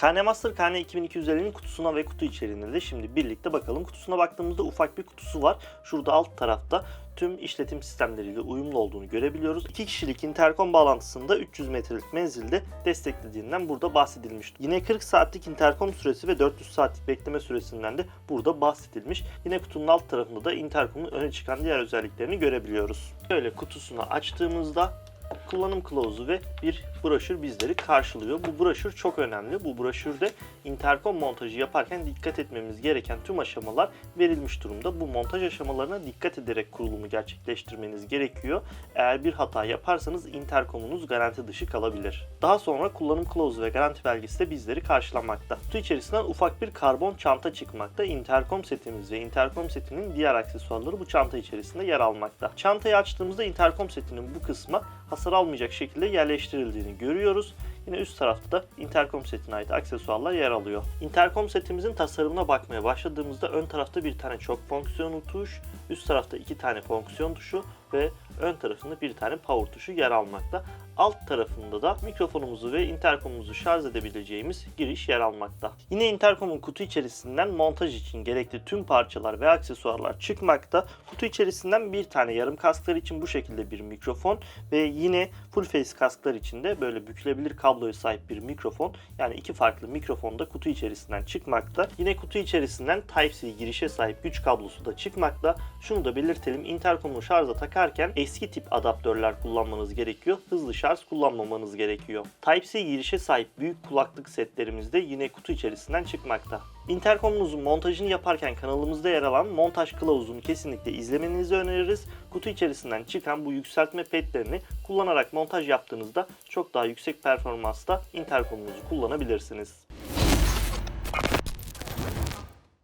KN Master KN 2250'nin kutusuna ve kutu içeriğine de şimdi birlikte bakalım. Kutusuna baktığımızda ufak bir kutusu var. Şurada alt tarafta tüm işletim sistemleriyle uyumlu olduğunu görebiliyoruz. 2 kişilik interkom bağlantısında 300 metrelik menzilde desteklediğinden burada bahsedilmiş. Yine 40 saatlik interkom süresi ve 400 saatlik bekleme süresinden de burada bahsedilmiş. Yine kutunun alt tarafında da interkomun öne çıkan diğer özelliklerini görebiliyoruz. Böyle kutusunu açtığımızda kullanım kılavuzu ve bir broşür bizleri karşılıyor. Bu broşür çok önemli. Bu broşürde interkom montajı yaparken dikkat etmemiz gereken tüm aşamalar verilmiş durumda. Bu montaj aşamalarına dikkat ederek kurulumu gerçekleştirmeniz gerekiyor. Eğer bir hata yaparsanız interkomunuz garanti dışı kalabilir. Daha sonra kullanım kılavuzu ve garanti belgesi de bizleri karşılamakta. Kutu içerisinden ufak bir karbon çanta çıkmakta. Interkom setimiz ve interkom setinin diğer aksesuarları bu çanta içerisinde yer almakta. Çantayı açtığımızda interkom setinin bu kısma hasar almayacak şekilde yerleştirildiğini görüyoruz. Yine üst tarafta interkom setine ait aksesuarlar yer alıyor. Interkom setimizin tasarımına bakmaya başladığımızda ön tarafta bir tane çok fonksiyonlu tuş, üst tarafta iki tane fonksiyon tuşu ve ön tarafında bir tane power tuşu yer almakta. Alt tarafında da mikrofonumuzu ve interkomumuzu şarj edebileceğimiz giriş yer almakta. Yine interkomun kutu içerisinden montaj için gerekli tüm parçalar ve aksesuarlar çıkmakta. Kutu içerisinden bir tane yarım kasklar için bu şekilde bir mikrofon ve yine full face kasklar için de böyle bükülebilir kabloya sahip bir mikrofon. Yani iki farklı mikrofon da kutu içerisinden çıkmakta. Yine kutu içerisinden Type-C girişe sahip güç kablosu da çıkmakta. Şunu da belirtelim. Interkomu şarja takarken eski tip adaptörler kullanmanız gerekiyor. Hızlı şarj kullanmamanız gerekiyor. Type-C girişe sahip büyük kulaklık setlerimiz de yine kutu içerisinden çıkmakta. Intercom'unuzun montajını yaparken kanalımızda yer alan montaj kılavuzunu kesinlikle izlemenizi öneririz. Kutu içerisinden çıkan bu yükseltme petlerini kullanarak montaj yaptığınızda çok daha yüksek performansta intercom'unuzu kullanabilirsiniz.